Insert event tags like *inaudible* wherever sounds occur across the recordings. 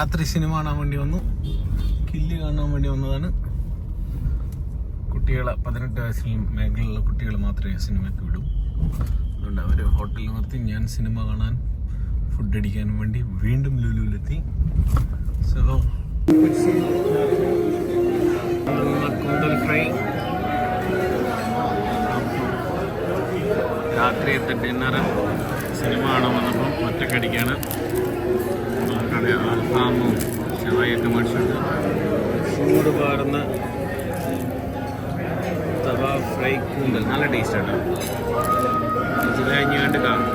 രാത്രി സിനിമ കാണാൻ വേണ്ടി വന്നു. കില്ല് കാണാൻ വേണ്ടി വന്നതാണ്. കുട്ടികളെ പതിനെട്ട് വയസ്സിൽ മേഖലയിലുള്ള കുട്ടികൾ മാത്രമേ സിനിമയ്ക്ക് വിടൂ. അതുകൊണ്ട് അവർ ഹോട്ടലിൽ നിർത്തി ഞാൻ സിനിമ കാണാൻ ഫുഡ് അടിക്കാനും വേണ്ടി വീണ്ടും ലുലുവിലെത്തി സോ കൂന്തൽ ഫ്രൈ രാത്രിയത്തെ ഡിന്നർ സിനിമ കാണാൻ വന്നപ്പോൾ ഒറ്റക്കടിക്കാണ്. കട അൽഫാമും ഷവായൊക്കെ മേടിച്ചിട്ട് ചൂട് ഫ്രൈ കൂന്തൽ. നല്ല ടേസ്റ്റാണ് ഇത് കഴിഞ്ഞാണ്ട് കാണും.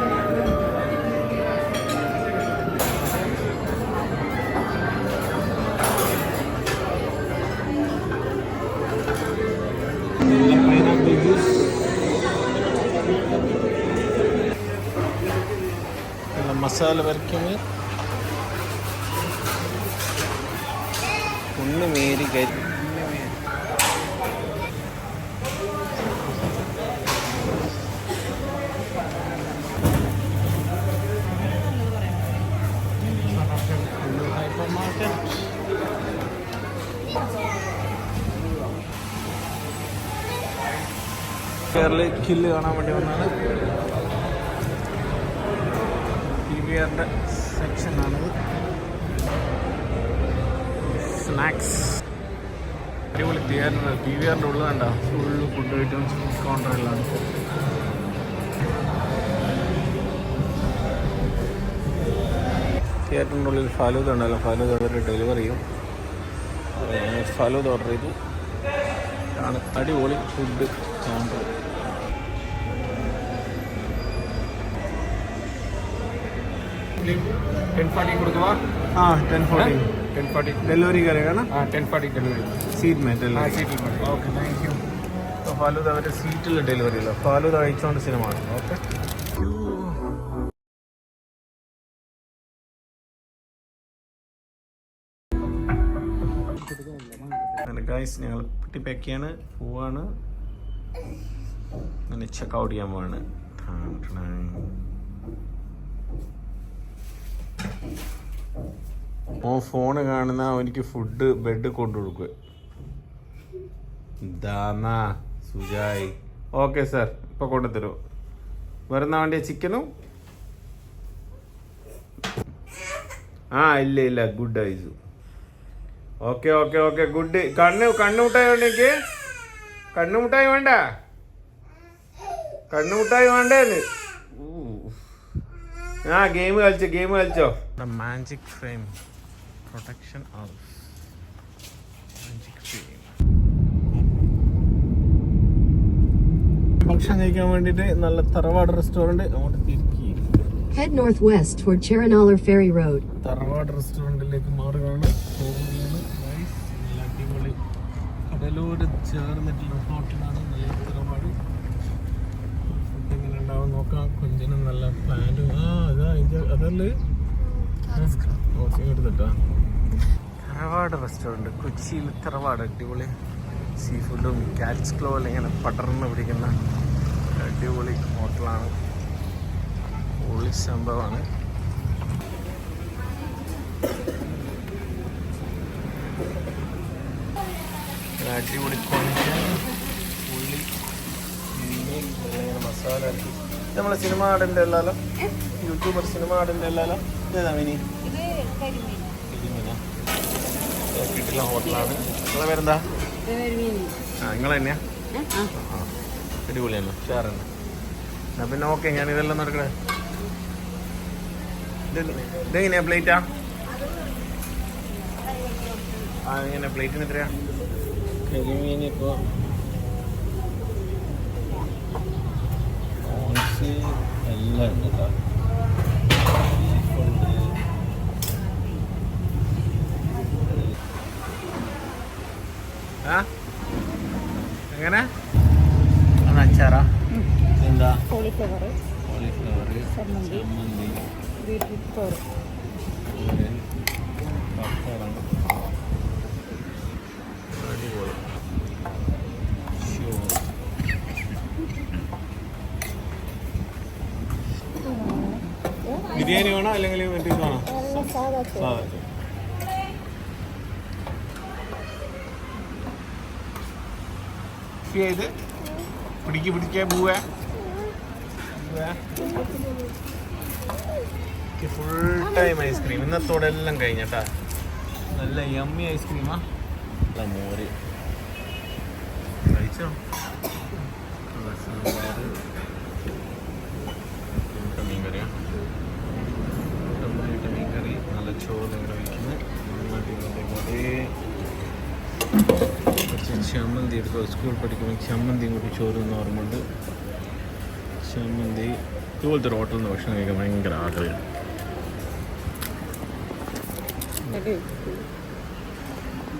മസാല വരയ്ക്കുന്നത് ഒന്ന് മേരി കരി കേരള കില്ല് കാണാൻ വേണ്ടി വന്നാണ് പി വി ആറിന്റെ സെക്ഷനാണിത്. സ്നാക്സ് അടിപൊളി തിയേറ്റർ ടി വി ആറിന്റെ ഉള്ളത് കണ്ട? ഫുള്ള് ഫുഡ് ഐറ്റംസ് ഫുഡ് കൗണ്ടറെല്ലാം തിയേറ്ററിന്റെ ഉള്ളിൽ ഫലൂദ ഉണ്ടല്ലോ. ഫലൂദ അവർ ഡെലിവർ ചെയ്യും. ഫലൂദ ഓർഡർ ചെയ്തു. ആണ് അടിപൊളി ഫുഡ് കൗണ്ടർ ടെൻ ഫോർട്ടി கொடுக்கவா ആ ടെൻ ഫോർട്ടി ಟೆನ್ ಫಾರ್ಟಿ ಡೆಲಿವರಿಗೆ ಹಾಂ ಟೆನ್ ಫಾರ್ಟಿ ಡೆಲಿವರಿ സീറ്റ് മാറ്റ് അല്ലേ? സീറ്റിൽ ഓക്കെ താങ്ക് യു അപ്പോൾ ഫാലൂദ് അവരുടെ സീറ്റിൽ ഡെലിവറി ഇല്ല ഫാലൂദ് അയച്ചുകൊണ്ട് സിനിമ ഓക്കെ ഗൈസ് ഞങ്ങൾ പെട്ടി പാക്ക് പോവാണ്. അങ്ങനെ ചെക്കൗട്ട് ചെയ്യാൻ പോവാണ്. Tan tan. ഓ ഫോണ് കാണുന്ന അവനിക്ക് ഫുഡ് ബെഡ് കൊണ്ടു കൊടുക്കുക ദാനാ സുജായ്. ഓക്കെ സാർ ഇപ്പൊ കൊണ്ടുതരൂ വരുന്ന വേണ്ടിയ ചിക്കനും ആ ഇല്ല ഇല്ല. Good ice okay okay okay good കണ്ണ് കണ്ണുമുട്ടായി വേണ്ടെങ്കിൽ കണ്ണുമുട്ടായി വേണ്ട. കണ്ണുമുട്ടായി വേണ്ടേന്ന്. ആ ഗെയിം കളിച്ചോ ഗെയിം കളിച്ചോ. മാജിക് ഫ്രെയിം പ്രൊട്ടക്ഷൻ ഹൗസ് ഭക്ഷണം കഴിക്കാൻ വേണ്ടിയിട്ട് നല്ല തറവാട് റെസ്റ്റോറന്റ് അങ്ങോട്ട് തിരിക്കി. Head northwest toward Cherinalar Ferry Road. തറവാട് റെസ്റ്റോറന്റിലേക്ക് മാറുകയാണ്. അടിപൊളി. കടലോട് ചേർന്നിട്ടുള്ള ഹോട്ടലാണ് നല്ല തറവാട്. ഫുഡ് എങ്ങനെ ഉണ്ടാവും നോക്കാം. കൊഞ്ചിനും നല്ല പ്ലാനും ആ ഇതാ ഇത് അതല്ലേ? ഓക്കെ എടുത്തിട്ടാ തറവാട് റെസ്റ്റോറന്റ് കൊച്ചിയിൽ തറവാട് അടിപൊളി സീ ഫുഡും കാറ്റ്സ് ക്ലോ ഇങ്ങനെ പടർന്ന് പിടിക്കുന്ന അടിപൊളി ഹോട്ടലാണ്. പൊളി സംഭവമാണ്. അടിപൊളി ഉള്ളി മീൻ ഇങ്ങനെ മസാല നമ്മളെ സിനിമ ആടിന്റെ എല്ലാലോ യൂട്യൂബർ സിനിമ ആടിന്റെ എല്ലാലോ ഇതേതാ മിനി? വീട്ടിലെ ഹോട്ടലാണ്. നിങ്ങളെ ആ നിങ്ങൾ തന്നെയാ ആ അടിപൊളി തന്നെ ഷെയർ എന്നാ പിന്നെ ഓക്കെ ഞാൻ ഇതെല്ലാം നടക്കണേ ഇത് ഇതെങ്ങനെയാ പ്ലേറ്റാ? ആ എങ്ങനെ പ്ലേറ്റിന് എത്രയാ? കരിമീൻ ഇപ്പോൾ എല്ലാം ഉണ്ട് ആ? എങ്ങനെ? അച്ചാറ. എന്താ കോളിഫ്ലവർ കോളിഫ്ലവർ ചമ്മന്തി. ബീട്രൂട്ട് ബിരിയാണി വേണോ? അല്ലെങ്കിൽ മറ്റേ വേണോ? സാധാ ചോറ് സാധാ ചോറ് കുൽഫി ഇത് പിടിക്ക് പിടിക്കാൻ പോവുക ഫുൾ ടൈം ഐസ്ക്രീം ഇന്നത്തോടെ എല്ലാം കഴിഞ്ഞട്ടാ. നല്ല യമ്മി ഐസ്ക്രീമാ നല്ല മോര്. കഴിച്ചോ നല്ല സാമ്പാർ ഇന്നത്തെ മീൻകറിയാ നന്നായിട്ട് മീൻകറി നല്ല ചോറ് ഇങ്ങനെ വയ്ക്കുന്നത് കുറച്ച് എടുക്കുക സ്കൂൾ പഠിക്കുമ്പോൾ ചമ്മന്തിയും കൂടി ചോറ് എന്ന് ഓർമ്മയുണ്ട്. ചമ്മന്തി ഇതുപോലത്തെ ഒരു ഹോട്ടലിൽ നിന്ന് ഭക്ഷണം കഴിക്കാൻ ഭയങ്കര ആഗ്രഹമാണ്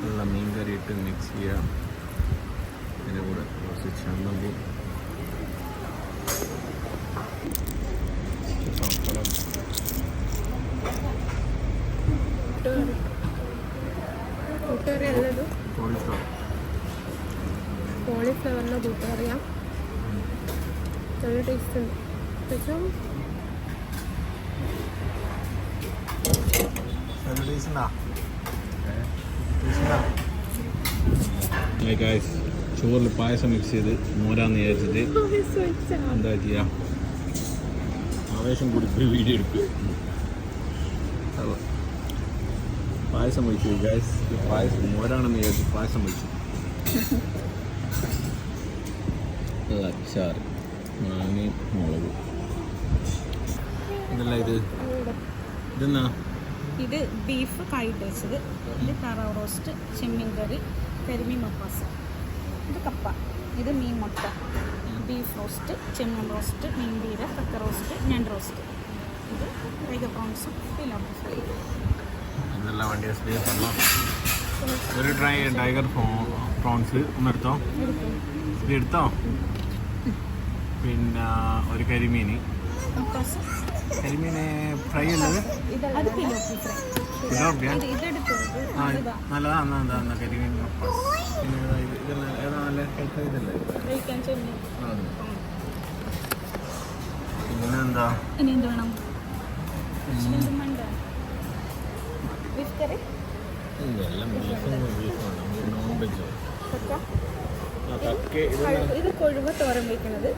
നല്ല മീൻ കറി ഇട്ട് മിക്സ് ചെയ്യാം. അതിന്റെ കൂടെ കുറച്ച് ചമ്മന്തി പപ്പടം കൂട്ടുകറി അല്ലത് കോളിഫ്ലവർ കോളിഫ്ലവറിന്റെ കൂട്ടുകറിയാ ഉണ്ട് പക്ഷേ ചോറിൽ പായസം മിക്സ് ചെയ്ത് മോരാന്ന് വിചാരിച്ചിട്ട് എന്താ ചെയ്യാ? ആവേശം കൂടി പോയി വീഡിയോ എടുക്കും. പായസം വഹിച്ചു ഗൈസ് പായസം മോരാണെന്ന് വിചാരിച്ചു പായസം വഹിച്ചു *laughs* അച്ചാർ മാങ്ങ മുളക്. ഇതല്ല ഇത്? ഇതെന്നാ? ഇത് ബീഫ് കായിട്ട് വെച്ചത്. ഇത് താറാവ് റോസ്റ്റ് ചെമ്മീൻ കറി കരിമീൻ മപ്പാസ. ഇത് കപ്പ. ഇത് മീൻ മുട്ട. ബീഫ് റോസ്റ്റ് ചെമ്മീൻ റോസ്റ്റ് മീൻ പീര കക്ക റോസ്റ്റ് ഞണ്ട് റോസ്റ്റ്. ഇത് വൈഗ പ്രോൺസും പിലാബ് ഫ്രൈ എന്തെല്ലാം വണ്ടി ഒരു ട്രൈ ടൈഗർ പ്രോൺസ് ഒന്ന് എടുത്തോ? എടുത്തോ? പിന്നെ ഒരു കരിമീൻ കരിമീൻ ഫ്രൈ ഉള്ളത് അത് പിലോപ്പി ഫ്രൈ. ഫിലോപ്പിയ? ഇത് ഇതെടുത്തത് ആ നല്ലതാ എന്നാ എന്താ എന്നാ കരിമീൻ. പിന്നെന്താ പിന്നെ ഏതാ നല്ല ഹെൽത്ത് ഇതല്ലേ? പിന്നെ എന്താ ഇതെല്ലാം ബീഫും ബീഫാണ് നോൺ വെജ് ഇത് കൊഴുവ- ഇത് കൊഴുവ തോരൻ വയ്ക്കുന്നത്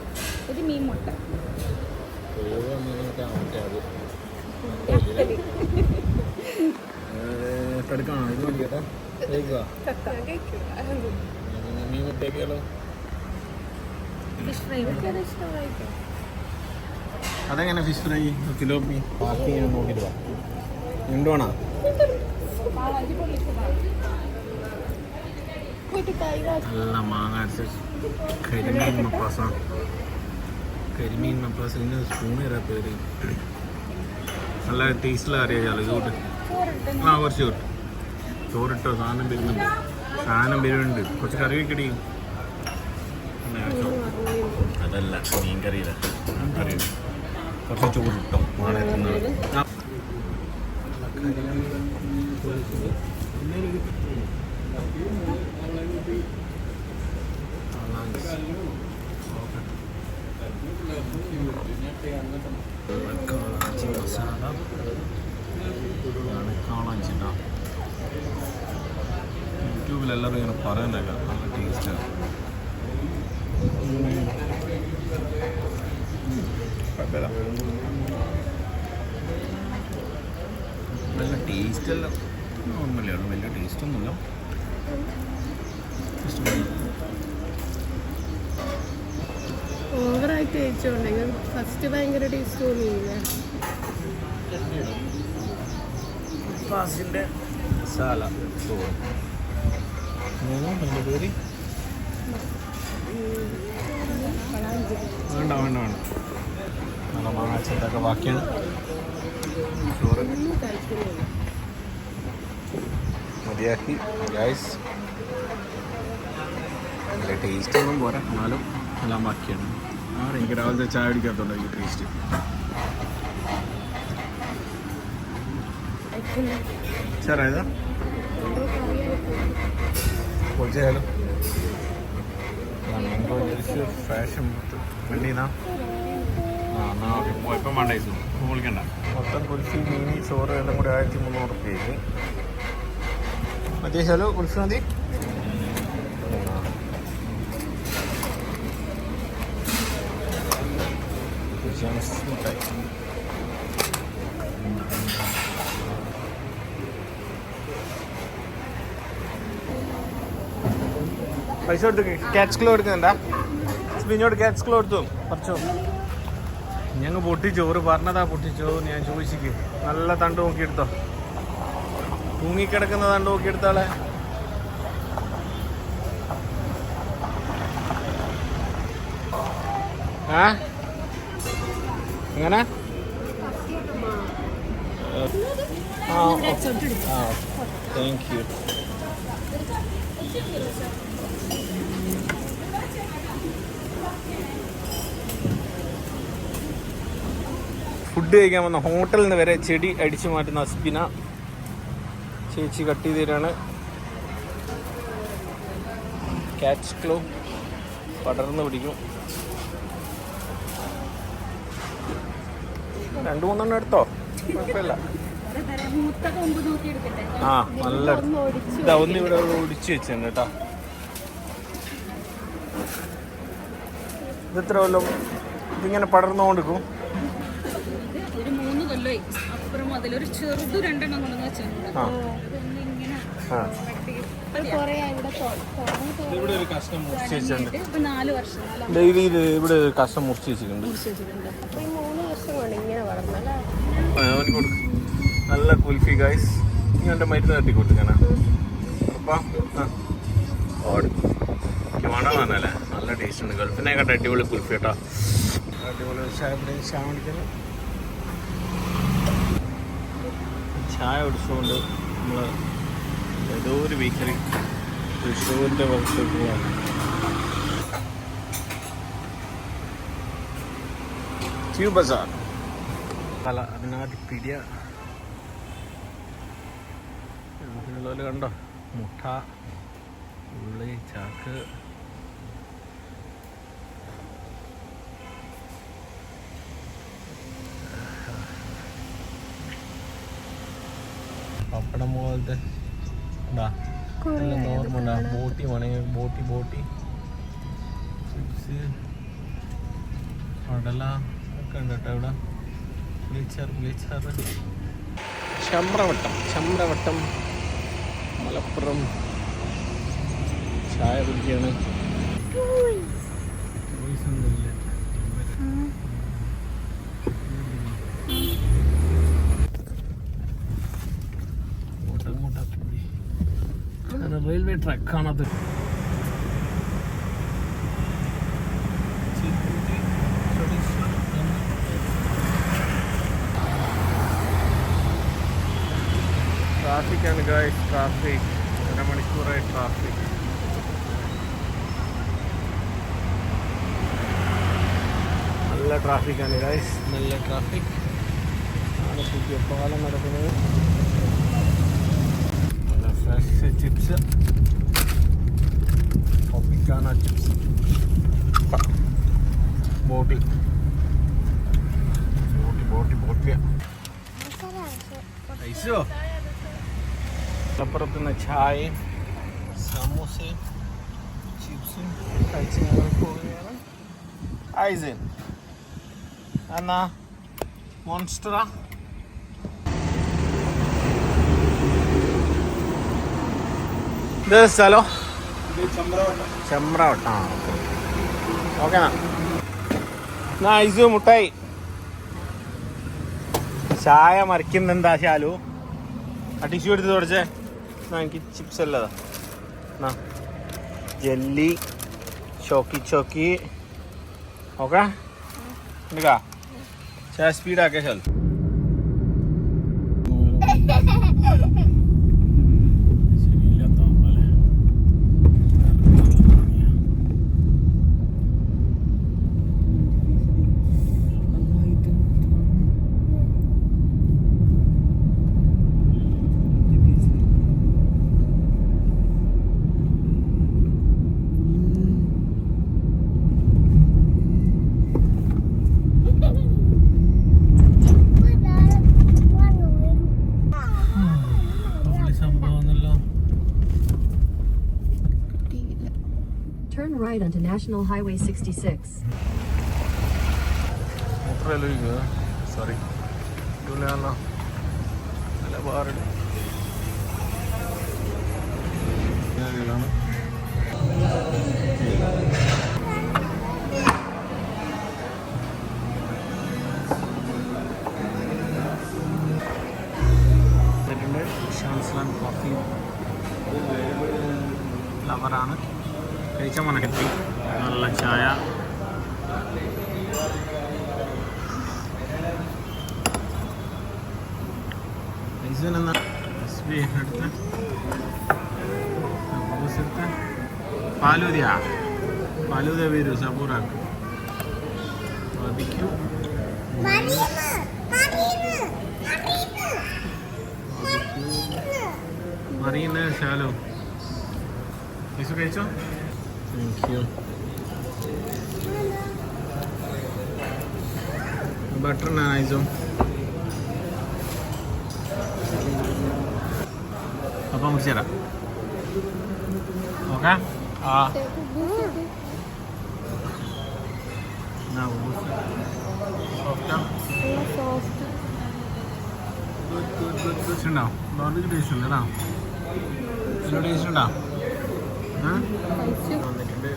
ഇത് മീൻ മുട്ട മീൻ ഫ്രൈ അതെങ്ങനെ ഫിഷ് ഫ്രൈ? ബാക്കി ഞാൻ നോക്കിയിട്ട് എന്തുവാണോ നല്ല മാങ്ങ കരിമീൻ മപ്പാസ കരിമീൻ മപ്പാസ ഇതിന് സ്പൂൺ തരാ പേര് നല്ല ടേസ്റ്റിലാണ് അറിയാലോ ഇത് കൂട്ട് ആ കുറച്ച് കൂട്ട് ചോറിട്ടോ സാധനം വരുന്നുണ്ട്. സാധനം വരുന്നുണ്ട്. കുറച്ച് കറി വെക്കടി. അതല്ല മീൻ കറിയില്ല കറി കുറച്ച് ചോറിട്ടോ ആണ് എത്തുന്നത്. Thank കാളാഞ്ചി എല്ലാവരും ഇങ്ങനെ പറയുന്നൊക്കെ നല്ല ടേസ്റ്റാണ് നല്ല ടേസ്റ്റ് എല്ലാം. നോർമലേ ഉള്ളൂ. വലിയ ടേസ്റ്റ് ഒന്നുമില്ല. ഇഷ്ടമായി ഓവറായിട്ട് കഴിച്ചോണ്ടെങ്കിൽ ഫസ്റ്റ് ഭയങ്കര ടേസ്റ്റ് തോന്നിയില്ലേ? പേര്? വേണ്ട വേണ്ട വേണ്ട. നല്ല മാങ്ങാച്ചത്തൊക്കെ ബാക്കിയാണ്. മതിയാക്കി ഗൈസ് നല്ല ടേസ്റ്റ് ഒന്നും പോരാ. എന്നാലും എല്ലാം ബാക്കിയാണ് ആ എനിക്ക് രാവിലത്തെ ചായ അടിക്കാത്തതുകൊണ്ട് ഈ ടേസ്റ്റ് സാറേ ഏതാ പൊളിച്ചായാലും. മാംഗോ ജ്യൂസ് ഫാഷൻ വണ്ടീന്നാ ആ എന്നാ ഓക്കെ ഇപ്പം വേണ്ട ഇത് വിളിക്കണ്ട. മൊത്തം കുൽഫി മീനി ചോറ് എല്ലാം കൂടി ആയിരത്തി മുന്നൂറ് റുപ്യക്ക് മറ്റേ ഹലോ കുൽഫി മതി. ജംസ് മിഠായി പൈസ കൊടുത്ത് ക്യാച്ച് ക്ലോ എടുക്കുന്നുണ്ടാ? സ്പിന്നോട് ക്യാച്ച് ക്ലോ എടുത്തു. കുറച്ചോ ഞങ്ങൾ പൊട്ടിച്ചോ. ഒരു പറഞ്ഞതാ പൊട്ടിച്ചോ ഞാൻ ചോദിച്ചിക്ക്. നല്ല തണ്ട് നോക്കിയെടുത്തോ. തൂങ്ങിക്കിടക്കുന്ന തണ്ട് നോക്കിയെടുത്താളെ. ആ? എങ്ങനെ ആ ആ താങ്ക് യു ഫുഡ് കഴിക്കാൻ വന്ന ഹോട്ടലിൽ നിന്ന് വരെ ചെടി അടിച്ചു മാറ്റുന്ന അസ്പിന ചേച്ചി കട്ട് ചെയ്ത് തരാണ്. ക്യാച്ച് ക്ലോ പടർന്ന് പിടിക്കും. രണ്ടു മൂന്നെണ്ണം എടുത്തോ? കുഴപ്പമില്ല. ആ നല്ല ഇതാ ഒന്ന് ഇവിടെ ഒടിച്ചു വെച്ചിട്ടുണ്ട് കേട്ടോ. ഇത് എത്ര കൊല്ലം ഇതിങ്ങനെ പടർന്നുകൊണ്ടിരിക്കും. ഒരു മൂന്ന് കൊല്ലമായി അപ്പുറം അതിലൊരു ചെറുത് രണ്ടെണ്ണം വെച്ചിട്ടുണ്ട്. ഇവിടെ ഒരു കഷ്ണം മുറിച്ച് വെച്ചിട്ടുണ്ട്. അവന് കൊടുക്കും. നല്ല കുൽഫി ഗൈസ് ഇനി എന്റെ മരുന്ന് തട്ടി കൊടുക്കാനാ അപ്പം വേണമെന്നല്ലേ നല്ല ടേസ്റ്റ് ഉണ്ട്. ഗൾഫിനെ കണ്ട അടിപൊളി കുൽഫി കേട്ടോ. അടിപൊളി ചായ കുടിച്ചുകൊണ്ട് നമ്മൾ ഏതോ ഒരു ബേക്കറി തൃശ്ശൂരിന്റെ വർക്ക് പോവാണ്. ബസാർ പല അതിനാതിപ്പിടിയ പിടിയ. കണ്ടോ? മുട്ട ഉള്ളി ചാക്ക്. പപ്പടം പോലത്തെ എന്താ എല്ലാം നോർമലാ ബോട്ടി വേണേ ബോട്ടി ബോട്ടി. ചിപ്സ് കടല ഒക്കെ ഉണ്ട് കേട്ടോ ഇവിടെ. ചമ്രവട്ടം ചമ്രവട്ടം മലപ്പുറം ചായ കുടിക്കുകയാണ് റെയിൽവേ ട്രാക്ക് അങ്ങോട്ട് അങ്ങോട്ട് പോയി. അങ്ങനെ റെയിൽവേ ട്രാക്കാണത് ട്രാഫിക്കാണ് ഗായ്സ് ട്രാഫിക് അരമണിക്കൂറായി ട്രാഫിക് നല്ല ട്രാഫിക്കാണ് ഗായ്സ് നല്ല ട്രാഫിക് ആണ് പുതിയ പാലം നടക്കുന്നത്. നല്ല ഫ്രഷ് ചിപ്സ് ഒപ്പിക്കാന ചിപ്സ് ബോട്ടി ബോട്ടി ബോട്ടി ബോട്ടിയ ഐസോ അപ്പുറത്തുനിന്ന് ചായയും സമൂസയും ചിപ്സും കഴിച്ച് ഞങ്ങൾ പോവുകയാണ്. ഐസൻ എന്നാ മോൺസ്റ്ററ ഇത് സ്ഥലം. ചെമ്പ്രവട്ട. ആ ഓക്കെ ഓക്കെ എന്നാ ഐസു മുട്ടായി. ചായ മറിക്കുന്നെന്താ ശാലു? ആ ടിഷ്യൂ എടുത്ത് തുടച്ചേ. എന്നാ എനിക്ക് ചിപ്സ് അല്ലതാ എന്നാ ജെല്ലി ചോക്കി ചോക്കി ഓക്കെ എടുക്കാ ചായ സ്പീഡാക്കേ Shalu Turn right onto National Highway 66. മൂത്ര റെയിൽവേ കഴിച്ച മണക്കെത്തി നല്ല ചായ. ബി എടുത്ത്. ജ്യൂസ് എടുത്ത്. പാലൂതിയാ പാലൂത വരൂ സബൂറാക്ക്. ബാബിക്യൂ മറീന് ശാലോ. കഴിച്ചോ? താങ്ക് യു ബട്ടർ നാനൈസോ അപ്പം മുറിച്ച് തരാം ഓക്കെ ആ ടേസ്റ്റ് ഉണ്ടോ? ടേസ്റ്റ് ഉണ്ട്? ടേസ്റ്റ് ഉണ്ടോ? വന്നിട്ടുണ്ട്.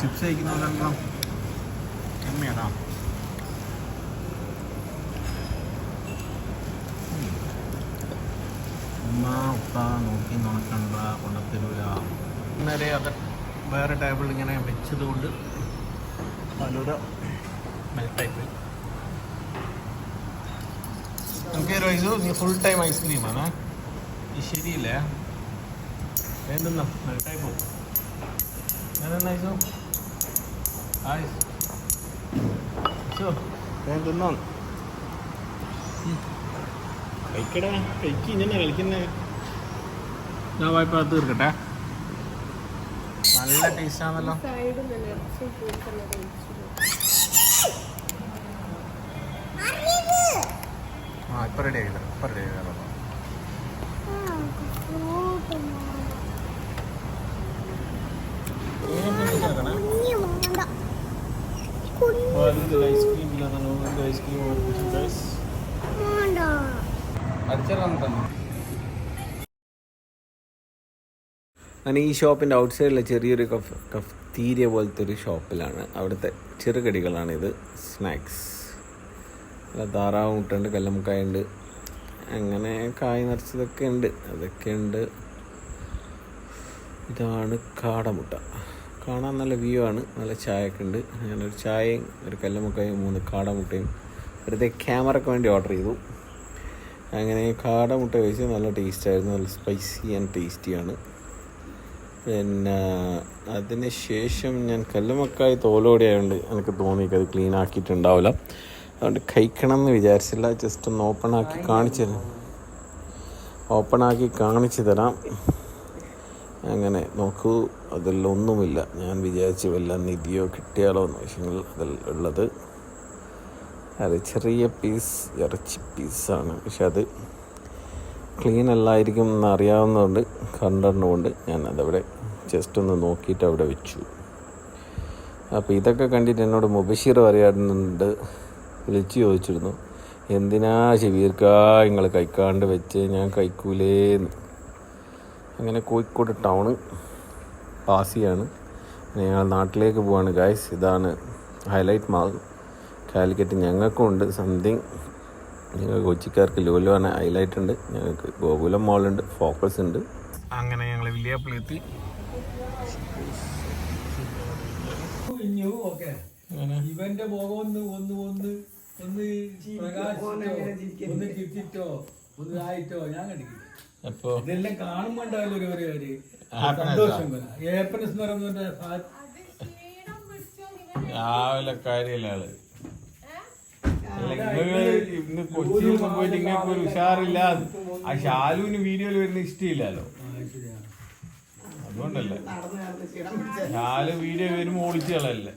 ചിപ്സ് കഴിക്കുന്നുണ്ടല്ലോ. എമ്മയാണോ ഉമ്മ ഉപ്പ നോക്കി നോക്കണ്ട കൊണ്ടത്തരൂല. ഇന്നലെ അത് വേറെ ടേബിൾ ഇങ്ങനെ വെച്ചത് കൊണ്ട് ഫലൂദ മെൽട്ടായി പോയി. നമുക്ക് റൈസു നീ ഫുൾ ടൈം ഐസ്ക്രീമാണ് ശരിയില്ലേ? വേണ്ടുന്ന മെൽട്ടായി പോകും. ഞാനെന്നാ ഐസു ഐസ് വേണ്ടുന്നോ. കഴിക്കടാ കഴിക്ക് ഇങ്ങനെ കളിക്കുന്നേ? ഞാൻ വായ്പ തീർക്കട്ടെ. നല്ല ടേസ്റ്റ് ആണല്ലോ. സൈഡിൽ ഡേ ഐസ്ക്രീം ഇല്ല ഐസ്ക്രീം ഞാൻ ഈ ഷോപ്പിന്റെ ഔട്ട് സൈഡിലെ ചെറിയൊരു കഫ് കഫ് തീരെ പോലത്തെ ഒരു ഷോപ്പിലാണ്. അവിടുത്തെ ചെറുകടികളാണിത്. സ്നാക്സ്. താറാവ് മുട്ടുണ്ട് കല്ലമ്മക്കായ ഉണ്ട് അങ്ങനെ കായ് നിറച്ചതൊക്കെ ഉണ്ട്. അതൊക്കെ ഉണ്ട്. ഇതാണ് കാടമുട്ട. കാണാൻ നല്ല വ്യൂ ആണ്. നല്ല ചായയൊക്കെ ഉണ്ട്. ഞാനൊരു ചായയും ഒരു കല്ലമുക്കായും മൂന്ന് കാടമുട്ടയും. വെറുതെ ക്യാമറയ്ക്ക് വേണ്ടി ഓർഡർ ചെയ്തു. അങ്ങനെ കാടമുട്ട കഴിച്ച് നല്ല ടേസ്റ്റായിരുന്നു നല്ല സ്പൈസി ആൻഡ് ടേസ്റ്റിയാണ് പിന്നെ അതിന് ശേഷം ഞാൻ കല്ലുമക്കായി തോലോടെ ആയതുകൊണ്ട് എനിക്ക് തോന്നി അത് ക്ലീൻ ആക്കിയിട്ടുണ്ടാവില്ല. അതുകൊണ്ട് കഴിക്കണം എന്ന് വിചാരിച്ചില്ല. ജസ്റ്റ് ഒന്ന് ഓപ്പൺ ആക്കി കാണിച്ചു തരാം. ഓപ്പൺ ആക്കി കാണിച്ചു തരാം. അങ്ങനെ നോക്കൂ അതിലൊന്നുമില്ല ഞാൻ വിചാരിച്ചു വല്ല നിധിയോ കിട്ടിയാലോ എന്ന്. വിഷയങ്ങൾ അതിൽ ഉള്ളത് അത് ചെറിയ പീസ് ഇറച്ചി പീസാണ് പക്ഷെ അത് ക്ലീൻ അല്ലായിരിക്കും എന്ന് അറിയാവുന്നതുകൊണ്ട് കണ്ടതുകൊണ്ട് ഞാൻ അതവിടെ ജസ്റ്റ് ഒന്ന് നോക്കിയിട്ട് അവിടെ വെച്ചു. അപ്പോൾ ഇതൊക്കെ കണ്ടിട്ട് എന്നോട് മുബഷീർ പറയാറുണ്ട് വിളിച്ച് ചോദിച്ചിരുന്നു. എന്തിനാ ഷബീർക്ക നിങ്ങൾ കഴിക്കാണ്ട് വെച്ച്? ഞാൻ കഴിക്കൂലേന്ന് അങ്ങനെ കോഴിക്കോട് ടൗണ് പാസിയാണ്. ഞങ്ങൾ നാട്ടിലേക്ക് പോവാണ്. ഗായ്സ് ഇതാണ് ഹൈലൈറ്റ് മാൾ. കാലിക്കറ്റ് ഞങ്ങൾക്കും ഉണ്ട് സംതിങ് ഞങ്ങൾ കൊച്ചിക്കാർക്ക് ലോലുവാണ് ഹൈലൈറ്റ് ഉണ്ട്. ഞങ്ങൾക്ക് ഗോകുലം മോളുണ്ട്. ഫോക്കസ് ഉണ്ട്. അങ്ങനെ ഞങ്ങൾ കുഞ്ഞു ഓക്കെ. ഇവന്റെ മുഖം ഒന്ന് ഒന്ന് ഒന്ന് ഒന്ന് പ്രകാശിച്ചോ? ഒന്ന് കിട്ടിട്ടോ ഒന്ന് ആയിട്ടോ ഞാൻ കണ്ടിട്ടില്ല. അപ്പോ? ഇതെല്ലാം കാണുമ്പോ ഉണ്ടാവില്ല ഒരു ഒരു ഒരു Happiness ആ. സന്തോഷം ഏപ്പനസ് എന്ന് പറയുന്നത് രാവിലെ കാര്യമില്ല ആൾ. അല്ല, ഇങ്ങൾ ഇന്ന് കൊച്ചിയിൽ പോയിട്ട് ഇങ്ങനെ ഒരു ഉഷാറില്ല. ആ ഷാലുവിന് വീഡിയോയിൽ വരുന്ന ഇഷ്ടമില്ലല്ലോ അതുകൊണ്ടല്ലേ. ഷാലു വീഡിയോ വരുമ്പോ ഓടിച്ചു കളയല്ലേ.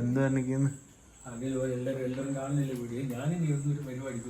എന്താ കാണിക്കുന്നു? അങ്ങനെ എല്ലാവരും എല്ലാവരും കാണുന്നില്ല വീഡിയോ? ഞാനിനി ഒന്നും ഒരു പരിപാടിക്ക്